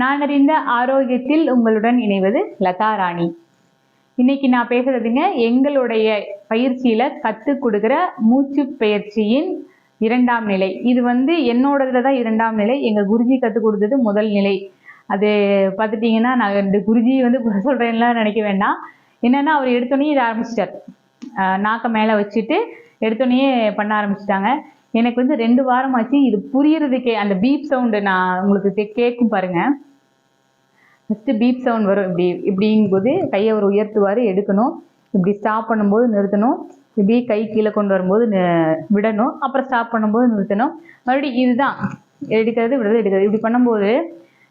நான் அறிந்த ஆரோக்கியத்தில் உங்களுடன் இணைவது லதா ராணி. இன்னைக்கு நான் பேசுறதுங்க எங்களுடைய பயிற்சியில கற்றுக் கொடுக்குற மூச்சு பயிற்சியின் இரண்டாம் நிலை. இது வந்து என்னோடதுல தான் இரண்டாம் நிலை. எங்க குருஜி கற்றுக் கொடுத்தது முதல் நிலை. அது பார்த்துட்டிங்கன்னா நான் இந்த குருஜி வந்து சொல்றேன்லாம் நினைக்க வேண்டாம். என்னன்னா அவர் எடுத்தோடனே இதை ஆரம்பிச்சிட்டார். ஆஹ் நாக்க மேலே வச்சுட்டு எடுத்தோடனே பண்ண ஆரம்பிச்சிட்டாங்க. எனக்கு வந்து ரெண்டு வாரம் ஆச்சு இது புரியறதுக்கே அந்த பீப் சவுண்டு நான் உங்களுக்கு கே- கேட்கும் பாருங்க. ஃபஸ்ட்டு பீப் சவுண்ட் வரும். இப்படி இப்படிங்கும்போது கையை அவர் உயர்த்துவார் எடுக்கணும். இப்படி ஸ்டாப் பண்ணும்போது நிறுத்தணும். இப்படி கை கீழே கொண்டு வரும்போது விடணும். அப்புறம் ஸ்டாப் பண்ணும்போது நிறுத்தணும். மறுபடியும் இதுதான். எடுக்கிறது விடுறது எடுக்கிறது. இப்படி பண்ணும்போது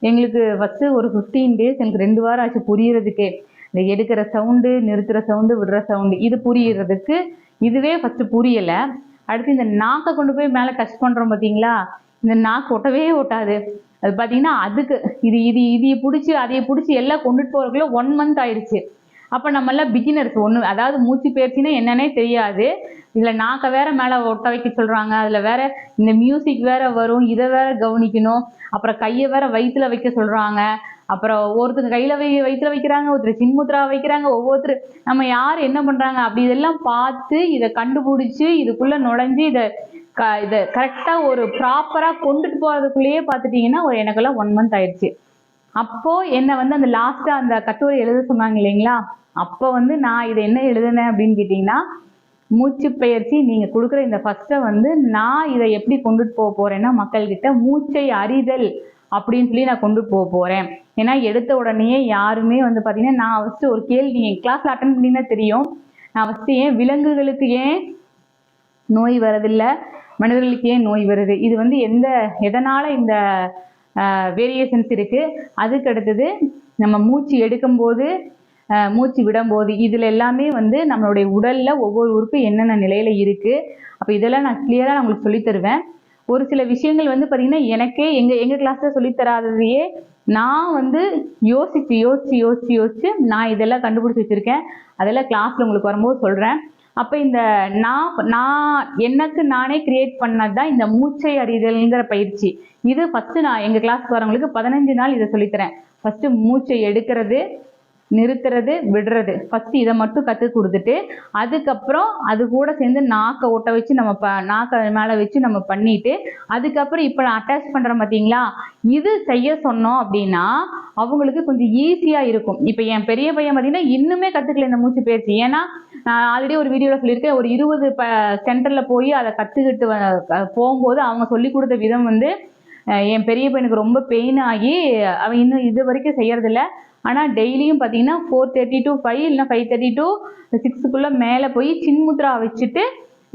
எங்களுக்கு ஃபஸ்ட்டு ஒரு ஃபிஃப்டீன் டேஸ் எனக்கு ரெண்டு வாரம் ஆச்சு புரியறதுக்கே. இந்த எடுக்கிற சவுண்டு நிறுத்துகிற சவுண்டு விடுற சவுண்டு இது புரியறதுக்கு இதுவே ஃபஸ்ட்டு புரியலை. அடுத்து இந்த நாக்கை கொண்டு போய் மேலே டச் பண்ணுறோம் பார்த்தீங்களா இந்த நாக்கு ஒட்டவே ஒட்டாது. அது பார்த்தீங்கன்னா அதுக்கு இது இது இதையை பிடிச்சி அதையை பிடிச்சி எல்லாம் கொண்டுட்டு போகிறக்குள்ள ஒன் மந்த் ஆயிடுச்சு. அப்போ நம்மளாம் பிகினர்ஸ் ஒன்று அதாவது மூச்சு பயிற்சினா என்னன்னே தெரியாது. இதில் நாக்கை வேற மேலே ஒட்ட வைக்க சொல்கிறாங்க அதில் வேற இந்த மியூசிக் வேற வரும் இதை வேற கவனிக்கணும். அப்புறம் கையை வேற வயிற்றுல வைக்க சொல்கிறாங்க அப்புறம் ஒருத்தங்க கையில் வை வயிற்றுல வைக்கிறாங்க ஒருத்தர் சின்முத்ரா வைக்கிறாங்க ஒவ்வொருத்தர் நம்ம யார் என்ன பண்ணுறாங்க அப்படி இதெல்லாம் பார்த்து இதை கண்டுபிடிச்சி இதுக்குள்ளே நுழைஞ்சு இதை க இதை கரெக்டாக ஒரு ப்ராப்பராக கொண்டுட்டு போகிறதுக்குள்ளேயே பார்த்துட்டிங்கன்னா ஒரு எனக்கெல்லாம் ஒன் மந்த் ஆயிடுச்சு. அப்போ என்ன வந்து அந்த லாஸ்டா அந்த கட்டுரை எழுத சொன்னாங்க இல்லைங்களா? அப்போ வந்து நான் இதை என்ன எழுதுனேன் அப்படின்னு கேட்டிங்கன்னா மூச்சு பயிற்சி நீங்க கொடுக்குற இந்த ஃபர்ஸ்ட்டை வந்து நான் இதை எப்படி கொண்டுட்டு போக போறேன்னா மக்கள்கிட்ட மூச்சை அறிதல் அப்படின்னு சொல்லி நான் கொண்டு போக போறேன். ஏன்னா எடுத்த உடனே யாருமே வந்து பாத்தீங்கன்னா நான் ஃபஸ்ட்டு ஒரு கேள்வி என் கிளாஸ்ல அட்டன் பண்ணினா தெரியும். நான் ஃபஸ்ட்டு ஏன் விலங்குகளுக்கு ஏன் நோய் வரதில்லை? மனிதர்களுக்கு ஏன் நோய் வருது? இது வந்து எந்த எதனால இந்த வேரியேஷன்ஸ் இருக்கு? அதுக்கு அடுத்தது நம்ம மூச்சு எடுக்கும்போது மூச்சு விடும்போது இதில் எல்லாமே வந்து நம்மளுடைய உடலில் ஒவ்வொரு உறுப்பு என்னென்ன நிலையில் இருக்குது அப்போ இதெல்லாம் நான் கிளியராக நான் உங்களுக்கு சொல்லித் தருவேன். ஒரு சில விஷயங்கள் வந்து பார்த்தீங்கன்னா எனக்கே எங்க எங்க கிளாஸ்ல சொல்லித் தராததையே நான் வந்து யோசிச்சு யோசிச்சு யோசிச்சு யோசிச்சு நான் இதெல்லாம் கண்டுபிடிச்சி வச்சிருக்கேன். அதெல்லாம் கிளாஸ்ல உங்களுக்கு வரும்போது சொல்றேன். அப்ப இந்த நான் நான் எனக்கு நானே கிரியேட் பண்ணது தான் இந்த மூச்சை அறிதல்ங்கிற பயிற்சி. இது ஃபர்ஸ்ட் நான் எங்க கிளாஸ்க்கு வரவங்களுக்கு பதினஞ்சு நாள் இதை சொல்லித்தரேன் ஃபர்ஸ்ட் மூச்சை எடுக்கிறது நிறுத்துறது விடுறது. ஃபர்ஸ்ட் இதை மட்டும் கற்றுக் கொடுத்துட்டு அதுக்கப்புறம் அது கூட சேர்ந்து நாக்கை ஒட்ட வச்சு நம்ம ப நாக்கை மேலே வச்சு நம்ம பண்ணிட்டு அதுக்கப்புறம் இப்போ நான் அட்டாச் பண்ணுறேன் பார்த்தீங்களா இது செய்ய சொன்னோம் அப்படின்னா அவங்களுக்கு கொஞ்சம் ஈஸியாக இருக்கும். இப்போ என் பெரிய பையன் பார்த்தீங்கன்னா இன்னுமே கற்றுக்கல இந்த மூச்சு பேச்சு ஏன்னா நான் ஆல்ரெடி ஒரு வீடியோவில் சொல்லியிருக்கேன் ஒரு இருபது ப சென்டரில் போய் அதை கற்றுக்கிட்டு போகும்போது அவங்க சொல்லி கொடுத்த விதம் வந்து என் பெரிய பையனுக்கு ரொம்ப பெயின் ஆகி அவன் இன்னும் இது வரைக்கும் செய்யறதில்ல. ஆனால் டெய்லியும் பார்த்தீங்கன்னா ஃபோர் தேர்ட்டி டு ஃபைவ் இல்லைனா ஃபைவ் தேர்ட்டி டு சிக்ஸுக்குள்ளே மேலே போய் சின்முத்ரா வச்சுட்டு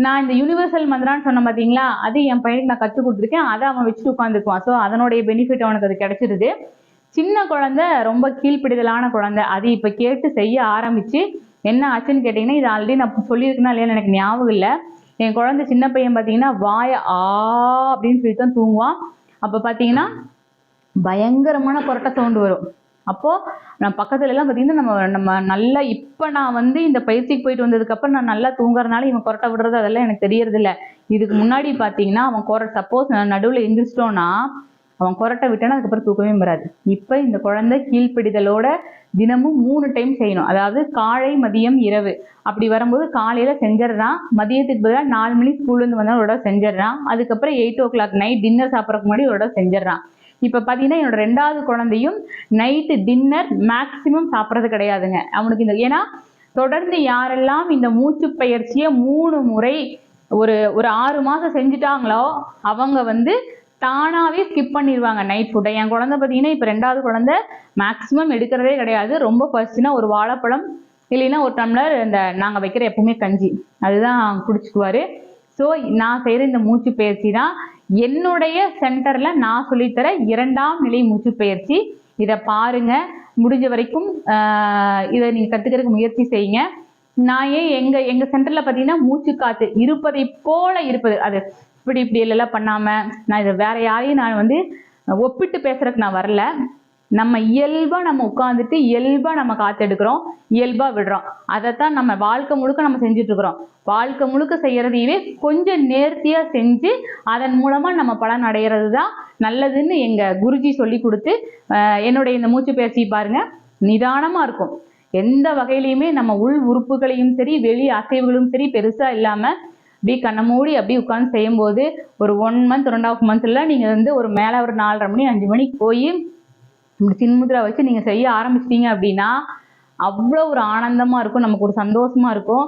நான் இந்த யூனிவர்சல் மந்திரான்னு சொன்னேன் பார்த்தீங்களா அது என் பையனுக்கு நான் கற்றுக் கொடுத்துருக்கேன். அதை அவன் வச்சுட்டு உட்காந்துக்குவான் ஸோ அதனுடைய பெனிஃபிட் அவனுக்கு அது கிடைச்சிருது. சின்ன குழந்தை ரொம்ப கீழ்ப்பிடுதலான குழந்தை. அது இப்போ கேட்டு செய்ய ஆரம்பித்து என்ன ஆச்சுன்னு கேட்டிங்கன்னா இது ஆல்ரெடி நான் சொல்லியிருக்கேனா இல்லையான்னு எனக்கு ஞாபகம் இல்லை. என் குழந்தை சின்ன பையன் பார்த்தீங்கன்னா வாய ஆ அப்படின்னு சொல்லி தான் தூங்குவான். அப்போ பார்த்தீங்கன்னா பயங்கரமான கொரட்டை சவுண்டு வரும். அப்போ நான் பக்கத்துல எல்லாம் பார்த்தீங்கன்னா நம்ம நம்ம நல்லா இப்போ நான் வந்து இந்த பயிற்சிக்கு போயிட்டு வந்ததுக்கப்புறம் நான் நல்லா தூங்குறதுனால இவன் கொரட்டை விடுறது அதெல்லாம் எனக்கு தெரியறதில்ல. இதுக்கு முன்னாடி பார்த்தீங்கன்னா அவன் கொர சப்போஸ் நடுவில் எந்திரிச்சிட்டோன்னா அவன் கொரட்டை விட்டானா அதுக்கப்புறம் தூக்கமே வராது. இப்போ இந்த குழந்தை கீழ்ப்பிடிதலோட தினமும் மூணு டைம் செய்யணும். அதாவது காலை மதியம் இரவு. அப்படி வரும்போது காலையில செஞ்சிடறான். மதியத்துக்கு பதிலாக நாலு மணி ஸ்கூல்லேருந்து வந்தால் ஒரு தடவை செஞ்சிடறான். அதுக்கப்புறம் eight o'clock night dinner சாப்பிட்றதுக்கு முன்னாடி ஒரு தடவை செஞ்சிடறான். இப்போ பார்த்தீங்கன்னா என்னோட ரெண்டாவது குழந்தையும் நைட்டு டின்னர் மேக்சிமம் சாப்பிட்றது கிடையாதுங்க. அவனுக்கு இந்த ஏன்னா தொடர்ந்து யாரெல்லாம் இந்த மூச்சு பயிற்சியை மூணு முறை ஒரு ஒரு ஆறு மாதம் செஞ்சுட்டாங்களோ அவங்க வந்து தானாகவே ஸ்கிப் பண்ணிடுவாங்க நைட் ஃபுட்டை என் குழந்தை பார்த்தீங்கன்னா இப்போ ரெண்டாவது குழந்தை மேக்ஸிமம் எடுக்கிறதே கிடையாது. ரொம்ப ஃபர்ஸ்ட்னா ஒரு வாழைப்பழம் இல்லைன்னா ஒரு டம்ளர் இந்த நாங்கள் வைக்கிற எப்பவுமே கஞ்சி. அதுதான் குடிச்சுக்குவாரு. ஸோ நான் செய்கிற இந்த மூச்சு பயிற்சி தான். என்னுடைய சென்டரில் நான் சொல்லித்தர இரண்டாம் நிலை மூச்சு பயிற்சி. இதை பாருங்க. முடிஞ்ச வரைக்கும் இதை நீங்கள் கற்றுக்கிறதுக்கு முயற்சி செய்யுங்க. நான் ஏன் எங்கள் எங்கள் சென்டரில் பார்த்தீங்கன்னா மூச்சு காற்று இருப்பதை போல இருப்பது. அது இப்படி இப்படி எல்லாம் பண்ணாமல் நான் இதை வேற யாரையும் நான் வந்து ஒப்பிட்டு பேசுறதுக்கு நான் வரல. நம்ம இயல்பா நம்ம உட்காந்துட்டு இயல்பா நம்ம காத்தெடுக்கிறோம் இயல்பா விடுறோம். அதைத்தான் நம்ம வாழ்க்கை முழுக்க நம்ம செஞ்சுட்டு இருக்கிறோம். வாழ்க்கை முழுக்க செய்யறதையவே கொஞ்சம் நேர்த்தியா செஞ்சு அதன் மூலமா நம்ம பலன் அடைகிறது தான் நல்லதுன்னு எங்க குருஜி சொல்லி கொடுத்து என்னுடைய இந்த மூச்சு பயிற்சி பாருங்க நிதானமா இருக்கும். எந்த வகையிலையுமே நம்ம உள் உறுப்புகளையும் சரி வெளி அசைவுகளும் சரி பெருசா இல்லாம அப்படியே கண்ணை மூடி அப்படியே உட்காந்து செய்யும்போது ஒரு ஒன் மந்த் ரெண்டு ஆஃப் மந்த்ல நீங்கள் வந்து ஒரு மேலே ஒரு நாலரை மணி அஞ்சு மணிக்கு போய் இப்படி சின்முத்ரா வச்சு நீங்கள் செய்ய ஆரம்பிச்சிட்டீங்க அப்படின்னா அவ்வளோ ஒரு ஆனந்தமாக இருக்கும் நமக்கு ஒரு சந்தோஷமா இருக்கும்.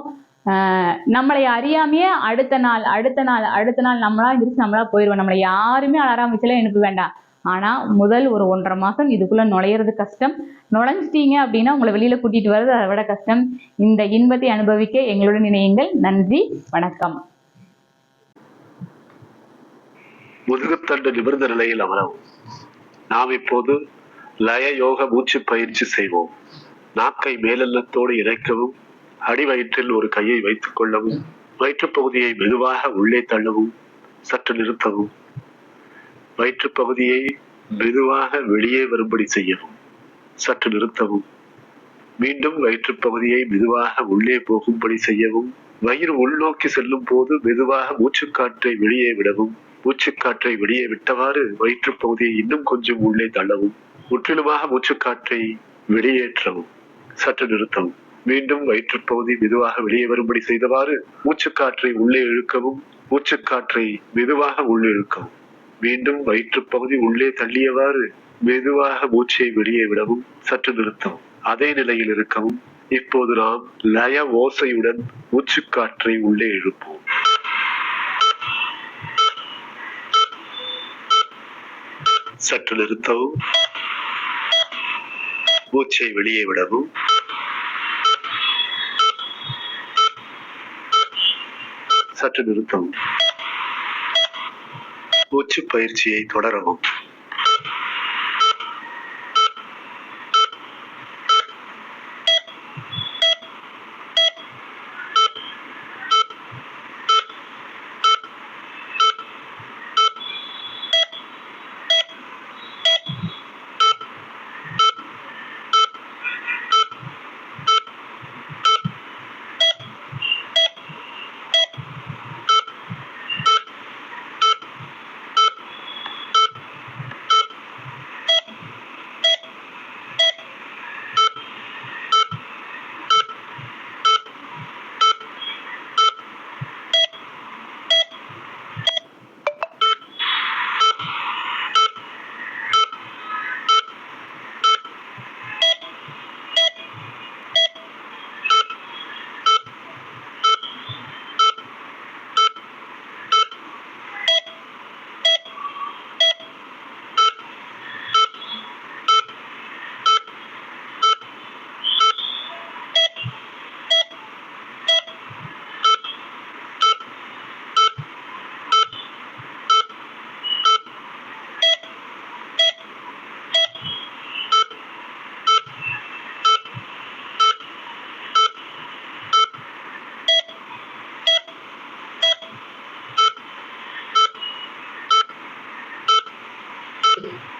நம்மளை அறியாமையே அடுத்த நாள் அடுத்த நாள் அடுத்த நாள் நம்மளா எந்திரிச்சு நம்மளா போயிடுவோம் நம்மளை யாருமே அலாரம் எனக்கு வேண்டாம். ஆனால் முதல் ஒரு ஒன்றரை மாதம் இதுக்குள்ளே நுழையிறது கஷ்டம். நுழைஞ்சிட்டீங்க அப்படின்னா உங்களை வெளியில் கூட்டிகிட்டு வர்றது அதை விட கஷ்டம். இந்த இன்பத்தை அனுபவிக்க எங்களுடன் இணையுங்கள். நன்றி வணக்கம். முதுகுத்தண்டு நிமிர்ந்த நிலையில் அமரவும். நாம் இப்போது லய யோக மூச்சு பயிற்சி செய்வோம். நாக்கை மேலெல்லத்தோடு இணைக்கவும் அடிவயிற்றில் ஒரு கையை வைத்துக் கொள்ளவும் வயிற்றுப் பகுதியை மெதுவாக உள்ளே தள்ளவும் சற்று நிறுத்தவும். வயிற்றுப் பகுதியை மெதுவாக வெளியே வரும்படி செய்யவும் சற்று நிறுத்தவும். மீண்டும் வயிற்றுப் பகுதியை மெதுவாக உள்ளே போகும்படி செய்யவும் வயிறு உள்நோக்கி செல்லும் போது மெதுவாக மூச்சுக்காற்றை வெளியே விடவும் மூச்சுக்காற்றை வெளியே விட்டவாறு வயிற்றுப் பகுதியை இன்னும் கொஞ்சம் உள்ளே தள்ளவும் முற்றிலுமாக மூச்சுக்காற்றை வெளியேற்றவும் சற்று நிறுத்தவும். மீண்டும் வயிற்றுப் பகுதி மெதுவாக வெளியே வரும்படி செய்தவாறு மூச்சுக்காற்றை உள்ளே இழுக்கவும் மூச்சுக்காற்றை மெதுவாக உள்ளே இழுக்கவும். மீண்டும் வயிற்றுப்பகுதி உள்ளே தள்ளியவாறு மெதுவாக மூச்சை வெளியே விடவும் சற்று நிறுத்தவும். அதே நிலையில் இருக்கவும் இப்போது நாம் லய ஓசையுடன் மூச்சுக்காற்றை உள்ளே எழுப்போம் சற்று நிறுத்தவும். மூச்சை வெளியே விடவும். சற்று நிறுத்தவும். மூச்சு பயிற்சியை தொடரவும். Thank you.